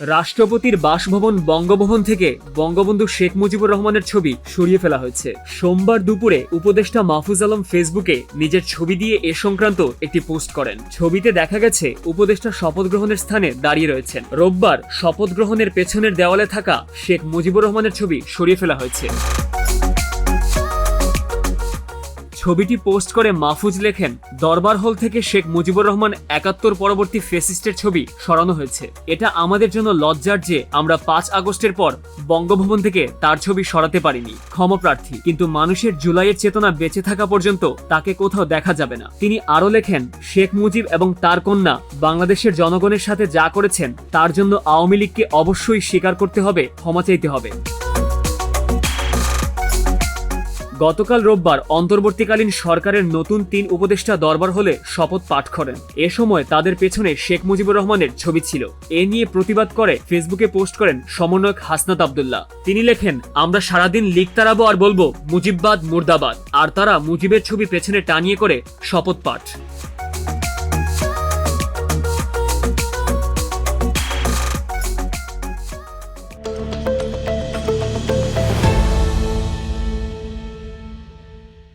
রাষ্ট্রপতির বাসভবন বঙ্গভবন থেকে বঙ্গবন্ধু শেখ মুজিবুর রহমানের ছবি সরিয়ে ফেলা হয়েছে। সোমবার দুপুরে উপদেষ্টা মাহফুজ আলম ফেসবুকে নিজের ছবি দিয়ে এ সংক্রান্ত একটি পোস্ট করেন। ছবিতে দেখা গেছে, উপদেষ্টা শপথ গ্রহণের স্থানে দাঁড়িয়ে রয়েছেন। রোববার শপথ গ্রহণের পেছনের দেওয়ালে থাকা শেখ মুজিবুর রহমানের ছবি সরিয়ে ফেলা হয়েছে। ছবিটি পোস্ট করে মাহফুজ লেখেন, দরবার হল থেকে শেখ মুজিবুর রহমান একাত্তর পরবর্তী ফেসিস্টের ছবি সরানো হয়েছে। এটা আমাদের জন্য লজ্জার যে আমরা পাঁচ আগস্টের পর বঙ্গভবন থেকে তার ছবি সরাতে পারিনি। ক্ষমপ্রার্থী কিন্তু মানুষের জুলাইয়ের চেতনা বেঁচে থাকা পর্যন্ত তাকে কোথাও দেখা যাবে না। তিনি আরও লেখেন, শেখ মুজিব এবং তার কন্যা বাংলাদেশের জনগণের সাথে যা করেছেন, তার জন্য আওয়ামী লীগকে অবশ্যই স্বীকার করতে হবে, ক্ষমা চাইতে হবে। গতকাল রোববার অন্তর্বর্তীকালীন সরকারের নতুন তিন উপদেষ্টা দরবার হলে শপথ পাঠ করেন। এ সময় তাদের পেছনে শেখ মুজিবুর রহমানের ছবি ছিল। এ নিয়ে প্রতিবাদ করে ফেসবুকে পোস্ট করেন সমন্বয়ক হাসনাত আবদুল্লাহ। তিনি লেখেন, আমরা সারাদিন লিক তারাবো আর বলব, মুজিববাদ, মুর্দাবাদ। আর তারা মুজিবের ছবি পেছনে টানিয়ে করে শপথ পাঠ।